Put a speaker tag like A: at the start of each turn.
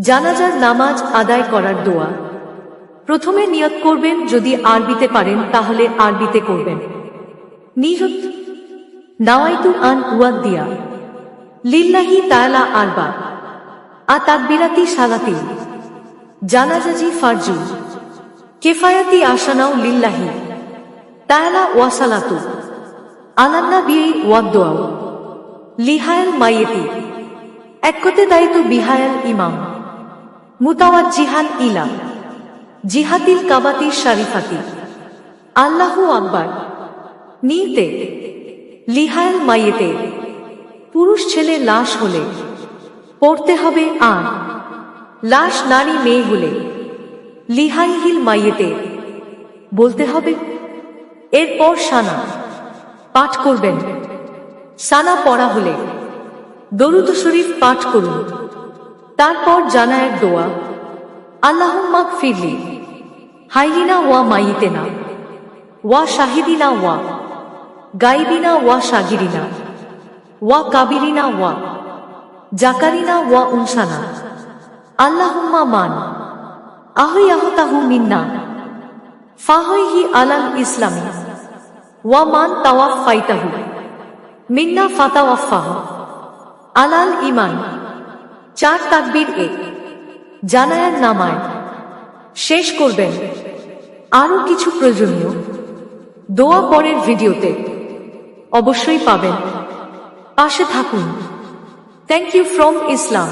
A: জানাজার নামাজ আদায় করার দোয়া। প্রথমে নিয়ত করবেন, যদি আরবিতে পারেন, তাহলে আরবিতে করবেন। নিয়ত। নাওয়াইতু আন দিয়া লিল্লাহি তাআলা আরবা। আ তাকবিরাতি সালাতি। জানাজাজি ফারজু। কেফায়াতি আসানাও লিল্লাহি। তাআলা ওয়াসালাতু। আলান্না বিয়ে ওয়াদ্দোয়াও। লিহায়াল মাইয়েতি। একতে দায়িত্ব বিহায়াল ইমাম। মুতাওয়াত জিহান ইলা। জিহাতিল কাবাতির শারিফাতি। আল্লাহু আকবার। নিতে। লিহায়াল মাইয়েতে। পুরুষ ছেলে লাশ হলে। পড়তে হবে আর। লাশ নারী মেয়ে হলে। লিহাইহিল মাইয়েতে। বলতে হবে, এরপর সানা। পাঠ করবেন। সানা পড়া হলে। দরুদ শরীফ পাঠ করুন। তারপর জানায়ের দোয়া আল্লাহ মাক ফিরলি হাইলিনা ওয়া মাইতেনা, ওয়া শাহিদিনা ওয়া গাইবিনা ওয়া সাগিরিনা ওয়া কাবিরিনা ওয়া জাকারিনা ওয়া উনসানা, আল্লাহুম্মা মান আহইয়াহতাহু মিন্না, ফাহইহি আলাল ইসলামী, ওয়া মান তাওয়াফাইতাহু মিন্না ফাতাওয়াফাহ আলাল ইমান চার তাকবির এ জানায়ার নামায়। শেষ করবেন। আরও কিছু প্রয়োজনীয়। দোয়া পরের ভিডিওতে। অবশ্যই পাবেন। পাশে থাকুন। Thank you from Islam